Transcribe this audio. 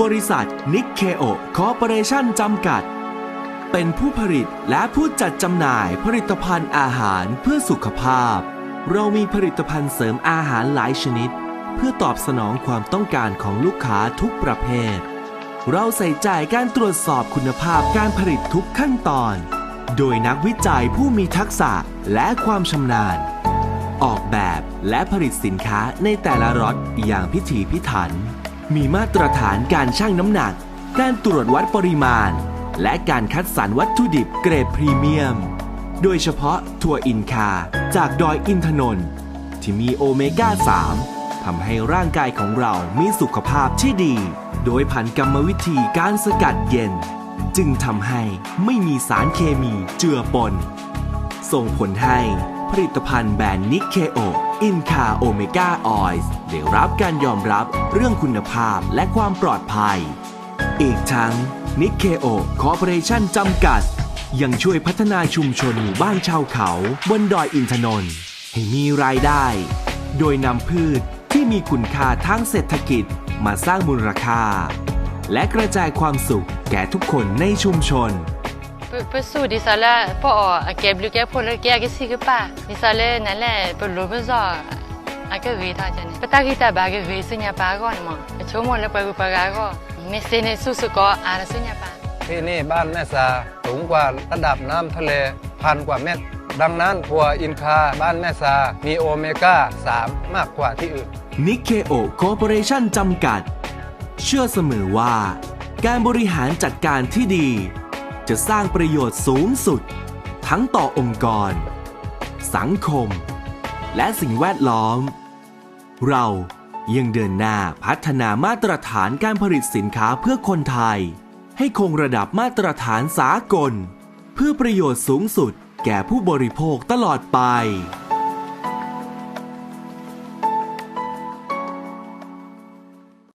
บริษัทนิกเคโอคอร์ปอเรชั่นจำกัด เป็นผู้ผลิตและผู้จัดจำหน่ายผลิตภัณฑ์อาหารเพื่อสุขภาพ เรามีผลิตภัณฑ์เสริมอาหารหลายชนิด เพื่อตอบสนองความต้องการของลูกค้าทุกประเภท เราใส่ใจการตรวจสอบคุณภาพการผลิตทุกขั้นตอน โดยนักวิจัยผู้มีทักษะและความชำนาญ ออกแบบและผลิตสินค้าในแต่ละรถอย่างพิถีพิถัน มีมาตรฐานการชั่งน้ำหนัก การตรวจวัดปริมาณ และการคัดสรรวัตถุดิบเกรดพรีเมียม โดยเฉพาะถั่วอินคาจากดอยอินทนนท์ที่มีโอเมก้า 3ทำให้ร่างกายของเรามีสุขภาพที่ดี โดยผ่านกรรมวิธีการสกัดเย็น จึงทำให้ไม่มีสารเคมีเจือปน ส่งผลให้ ผลิตภัณฑ์แบรนด์นิกเคโออินคาโอเมก้าออยล์ได้รับการยอมรับเรื่องคุณภาพและความปลอดภัย อีกทั้งนิกเคโอคอร์ปอเรชั่นจำกัด ยังช่วยพัฒนาชุมชนหมู่บ้านชาวเขาบนดอยอินทนนท์ให้มีรายได้ โดยนำพืชที่มีคุณค่าทางเศรษฐกิจมาสร้างมูลค่า และกระจายความสุขแก่ทุกคนในชุมชน Pe pe su di sala po a ke blu ke po le ke ke si ke pa. Di sala na le pe lo be zo. A ke vi ta jane. Pa ta ki ta ba ke vi su nya pa ko na mo. A cho mo le pa ku pa ga ko. Me se ne su su ko a ra su nya pa. ที่นี่บ้านแม่สาสูงกว่าระดับน้ำทะเลพันกว่าเมตร ดังนั้นถั่วอินคาบ้านแม่สามีโอเมก้า 3 มากกว่าที่อื่น นิเคโอคอร์ปอเรชั่นจำกัด เชื่อเสมอว่า การบริหารจัดการที่ดี จะสร้างประโยชน์สูงสุด ทั้งต่อองค์กร สังคม และสิ่งแวดล้อม เรายังเดินหน้าพัฒนามาตรฐานการผลิตสินค้าเพื่อคนไทย ให้คงระดับมาตรฐานสากล เพื่อประโยชน์สูงสุดแก่ผู้บริโภคตลอดไป